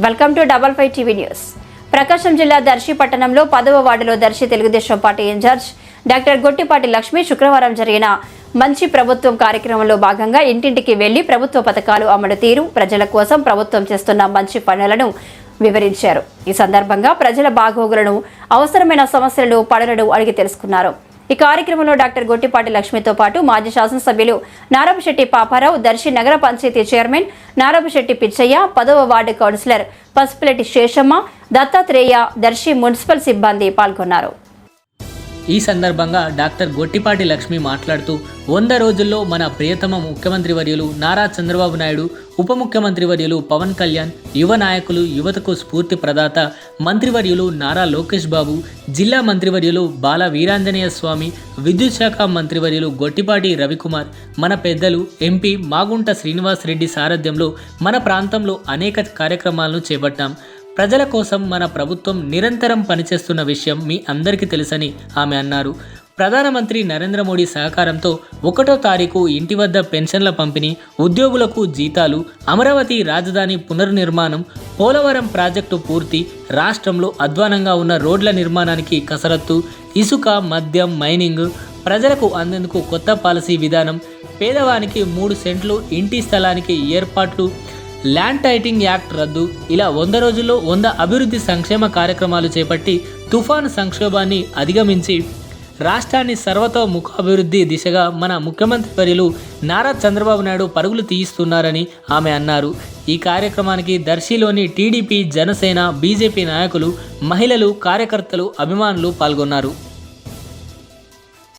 Welcome to double five TV news. Prakasam జిల్లా దర్శి పట్టణంలో పదవ వార్డులో Darsi Telugu Desam party in charge doctor Gottipati Lakshmi శుక్రవారం జరిగిన మంచి ప్రభుత్వం కార్యక్రమంలో భాగంగా ఇంటింటికి వెళ్ళి ప్రభుత్వ పథకాలు అమలు తీరు ప్రజల కోసం ప్రభుత్వం చేస్తున్న మంచి పనులను వివరించారు. ఈ సందర్భంగా ప్రజల బాగోగులను అవసరమైన సమస్యలను పనులను అడిగి తెలుసుకున్నారు. ఈ కార్యక్రమంలో డాక్టర్ గొట్టిపాటి లక్ష్మితో పాటు మాజీ శాసనసభ్యులు నారపశెట్టి పాపారావు దర్శి నగర పంచాయతీ చైర్మన్ నారపశెట్టి పిచ్చయ్య పదవ ward councillor Pasupuletti Seshamma Dattatreya Darsi municipal సిబ్బంది పాల్గొన్నారు. ఈ సందర్భంగా డాక్టర్ గొట్టిపాటి లక్ష్మి మాట్లాడుతూ వంద రోజుల్లో మన ప్రియతమ ముఖ్యమంత్రి వర్యులు నారా చంద్రబాబు నాయుడు ఉప ముఖ్యమంత్రి వర్యులు పవన్ కళ్యాణ్ యువ నాయకులు యువతకు స్ఫూర్తి ప్రదాత మంత్రివర్యులు నారా లోకేష్ బాబు జిల్లా మంత్రివర్యులు బాల వీరాంజనేయ స్వామి విద్యుత్ శాఖ మంత్రివర్యులు గొట్టిపాటి రవికుమార్ మన పెద్దలు ఎంపీ మాగుంట శ్రీనివాస్ రెడ్డి సారథ్యంలో మన ప్రాంతంలో అనేక కార్యక్రమాలను చేపట్టాం. ప్రజల కోసం మన ప్రభుత్వం నిరంతరం పనిచేస్తున్న విషయం మీ అందరికీ తెలుసని ఆమె అన్నారు. ప్రధానమంత్రి నరేంద్ర మోడీ సహకారంతో ఒకటో తారీఖు ఇంటి వద్ద పెన్షన్ల పంపిణీ ఉద్యోగులకు జీతాలు అమరావతి రాజధాని పునర్నిర్మాణం పోలవరం ప్రాజెక్టు పూర్తి రాష్ట్రంలో అధ్వానంగా ఉన్న రోడ్ల నిర్మాణానికి కసరత్తు ఇసుక మద్యం మైనింగ్ ప్రజలకు అందేందుకు కొత్త పాలసీ విధానం పేదవానికి మూడు సెంట్లు ఇంటి స్థలానికి ఏర్పాట్లు ల్యాండ్ టైటింగ్ యాక్ట్ రద్దు. ఇలా వంద రోజుల్లో వంద అభివృద్ధి సంక్షేమ కార్యక్రమాలు చేపట్టి తుఫాను సంక్షోభాన్ని అధిగమించి రాష్ట్రాన్ని సర్వతోముఖాభివృద్ధి దిశగా మన ముఖ్యమంత్రి వర్యులు నారా చంద్రబాబు నాయుడు పరుగులు తీయిస్తున్నారని ఆమె అన్నారు. ఈ కార్యక్రమానికి దర్శిలోని టీడీపీ జనసేన బీజేపీ నాయకులు మహిళలు కార్యకర్తలు అభిమానులు పాల్గొన్నారు.